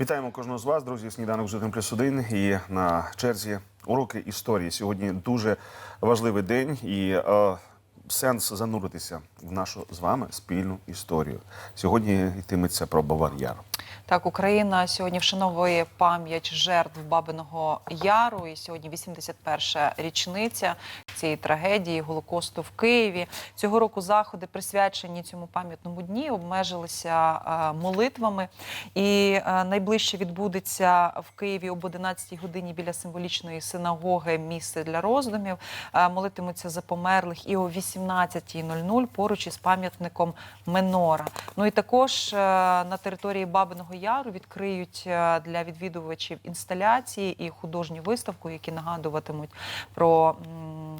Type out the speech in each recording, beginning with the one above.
Вітаємо кожного з вас, друзі. Сніданок з 1 плюс 1 і на черзі уроки історії. Сьогодні дуже важливий день і е, сенс зануритися в нашу з вами спільну історію. Сьогодні йтиметься про Бавар Яр. Так, Україна сьогодні вшановує пам'ять жертв Бабиного Яру. І сьогодні 81-ша річниця цієї трагедії Голокосту в Києві. Цього року заходи, присвячені цьому пам'ятному дні, обмежилися е, молитвами. І е, найближче відбудеться в Києві об 11 годині біля символічної синагоги місце для роздумів. Е, молитимуться за померлих і о 18.00 поруч із пам'ятником Менора. Ну і також на території Бабиного Яру відкриють для відвідувачів інсталяції і художню виставку, які нагадуватимуть про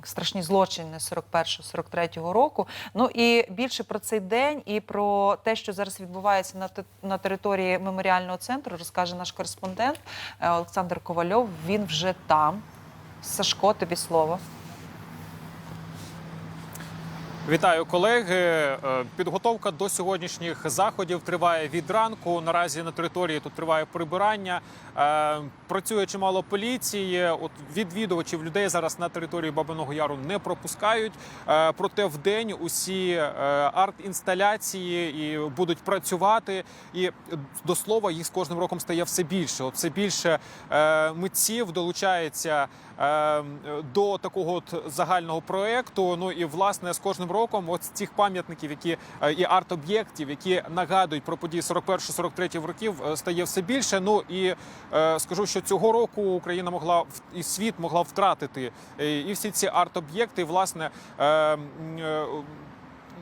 страшні злочини 41-43 року. Ну і більше про цей день і про те, що зараз відбувається на на території меморіального центру, розкаже наш кореспондент е, Олександр Ковальов. Він вже там. Сашко, тобі слово. Вітаю колеги. Е, Підготовка до сьогоднішніх заходів триває від ранку. Наразі на території тут триває прибирання. Е, Працює чимало поліції. От відвідувачів людей зараз на території Бабиного Яру не пропускають. Е, Проте в день усі арт-інсталяції і будуть працювати. І до слова їх з кожним роком стає все більше. От все більше митців долучається до такого от загального проекту. Ну і власне з кожним роком, от з цих пам'ятників, які е, і арт-об'єктів, які нагадують про події 41-43 років, е, стає все більше. Ну і е, скажу, що цього року Україна могла і світ могла втратити і всі ці арт-об'єкти, власне.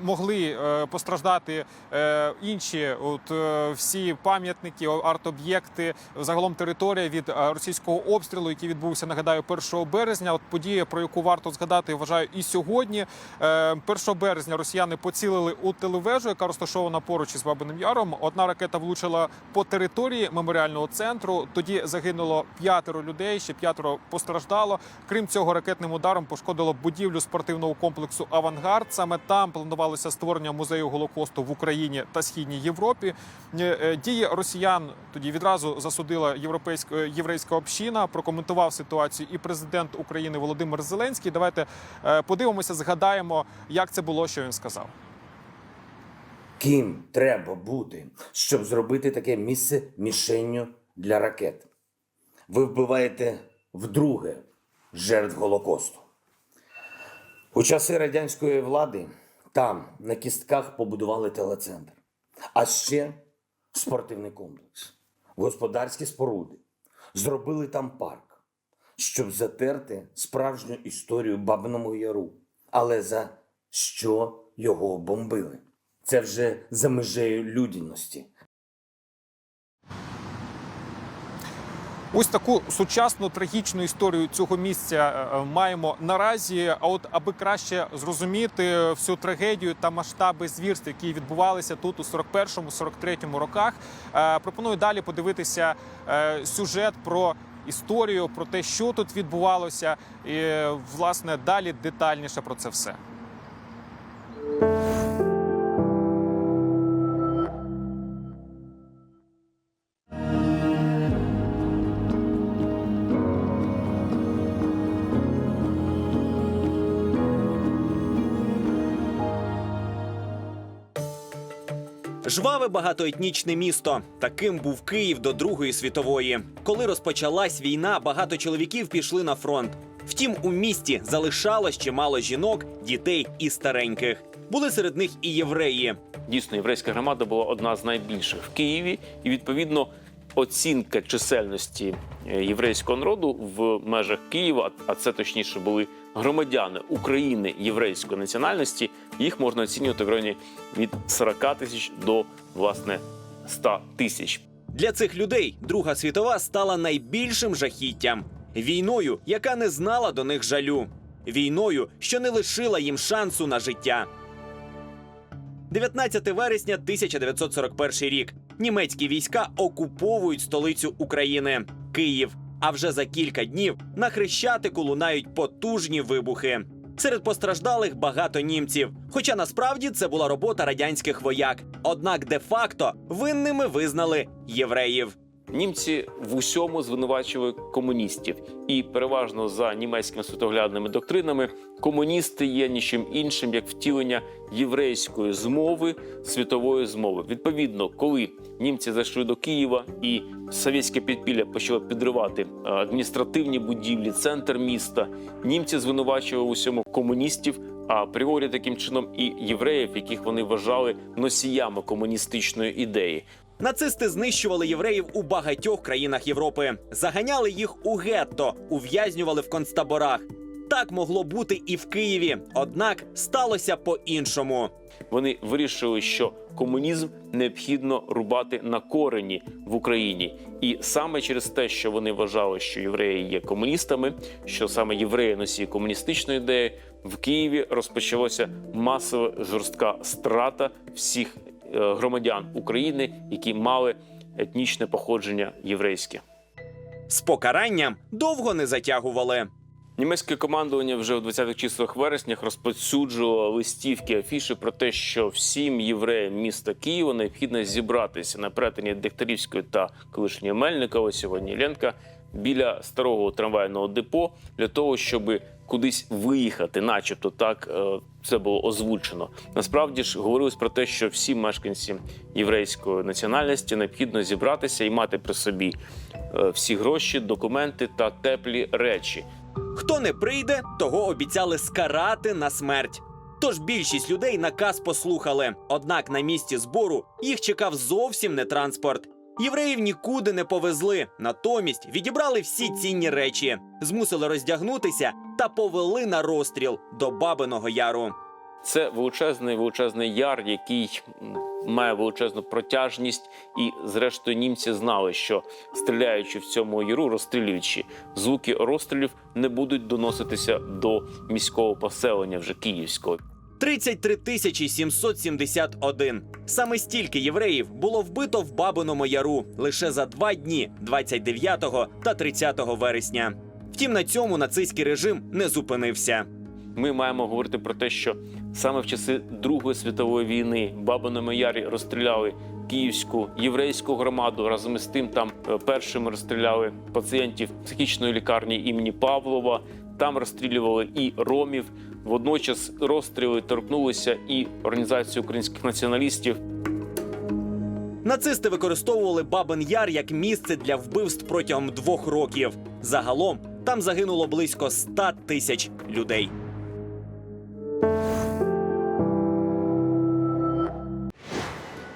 Могли е, постраждати е, інші, от е, всі пам'ятники, арт-об'єкти, загалом територія від російського обстрілу, який відбувся, нагадаю, 1 березня. От подія, про яку варто згадати, вважаю, і сьогодні. Е, 1 березня росіяни поцілили у телевежу, яка розташована поруч із Бабиним Яром. Одна ракета влучила по території меморіального центру. Тоді загинуло п'ятеро людей, ще п'ятеро постраждало. Крім цього, ракетним ударом пошкодило будівлю спортивного комплексу Авангард. Саме там планувалося створення музею Голокосту в Україні та східній Європі. Е, е, Дії росіян тоді відразу засудила європейська єврейська община. Прокоментував ситуацію і президент України Володимир Зеленський. Давайте е, подивимося, згадаємо, як це було, що він сказав. Ким треба бути, щоб зробити таке місце мішенню для ракет? Ви вбиваєте вдруге жертв Голокосту. У часи радянської влади там на кістках побудували телецентр, а ще спортивний комплекс, господарські споруди. Зробили там парк, щоб затерти справжню історію Бабиному Яру. Але за що його бомбили? Це вже за межею людяності. Ось таку сучасну трагічну історію цього місця е, е, маємо наразі. А от аби краще зрозуміти всю трагедію та масштаби звірств, які відбувалися тут у 41-43 роках, е, пропоную далі подивитися сюжет про. Історію про те, що тут відбувалося, і власне далі детальніше про це все. Жваве багатоетнічне місто. Таким був Київ до Другої світової. Коли розпочалась війна, багато чоловіків пішли на фронт. Втім, у місті залишалось чимало жінок, дітей і стареньких. Були серед них і євреї. Дійсно, єврейська громада була одна з найбільших в Києві, і відповідно оцінка чисельності е, єврейського народу в межах Києва, а це точніше були громадяни України єврейської національності. Їх можна оцінювати в районі від 40 тисяч до власне 100 тисяч. Для цих людей Друга світова стала найбільшим жахіттям. Війною, яка не знала до них жалю. Війною, що не лишила їм шансу на життя. 19 вересня 1941 рік. Німецькі війська окуповують столицю України Київ. А вже за кілька днів на хрещатику лунають потужні вибухи. Серед постраждалих багато німців. Хоча насправді це була робота радянських вояк. Однак де-факто винними визнали євреїв. Німці в усьому звинувачували комуністів, і переважно за німецькими світоглядними доктринами комуністи є нічим іншим як втілення єврейської змови, світової змови. Відповідно, коли німці зайшли до Києва і совєтське підпілля почало підривати е, адміністративні будівлі, центр міста, німці звинувачували в усьому комуністів. А апріорі таким чином і євреїв, яких вони вважали носіями комуністичної ідеї. Нацисти знищували євреїв у багатьох країнах Європи, заганяли їх у гетто, ув'язнювали в концтаборах. Так могло бути і в Києві, однак сталося по-іншому. Вони вирішили, що комунізм необхідно рубати на корені в Україні, і саме через те, що вони вважали, що євреї є комуністами, що саме євреї носії комуністичної ідеї, в Києві розпочалася масова жорстка страта всіх громадян України, які мали етнічне походження єврейське. З покаранням довго не затягували. Німецьке командування вже в 20-х числах вереснях розповсюджувало листівки, афіши про те, що всім євреям міста Києва необхідно зібратися на перетині Дегтярівської та колишньої Мельникова, сьогодні Ленка, біля старого трамвайного депо для того, щоб кудись виїхати, начебто так е, це було озвучено. Насправді ж говорилось про те, що всі мешканці єврейської національності необхідно зібратися і мати при собі е, всі гроші, документи та теплі речі. Хто не прийде, того обіцяли скарати на смерть. Тож більшість людей наказ послухали. Однак на місці збору їх чекав зовсім не транспорт. Євреїв нікуди не повезли, натомість відібрали всі цінні речі, змусили роздягнутися та повели на розстріл до Бабиного Яру. Це величезний величезний яр, який має величезну протяжність, і зрештою німці знали, що стріляючи в цьому яру, розстрілюючи, звуки розстрілів не будуть доноситися до міського поселення вже київського. 33 тисячі 771. Саме стільки євреїв було вбито в Бабиному Яру лише за два дні 29 та 30 вересня. Втім, на цьому нацистський режим не зупинився. Ми маємо говорити про те, що саме в часи Другої світової війни Бабиному Ярі розстріляли київську єврейську громаду. Разом із тим там е, першими розстріляли пацієнтів психічної лікарні імені Павлова. Там розстрілювали і ромів. Водночас розстріли торкнулися і організації українських націоналістів. Нацисти використовували Бабин Яр як місце для вбивств протягом двох років. Загалом там загинуло близько 100 тисяч людей.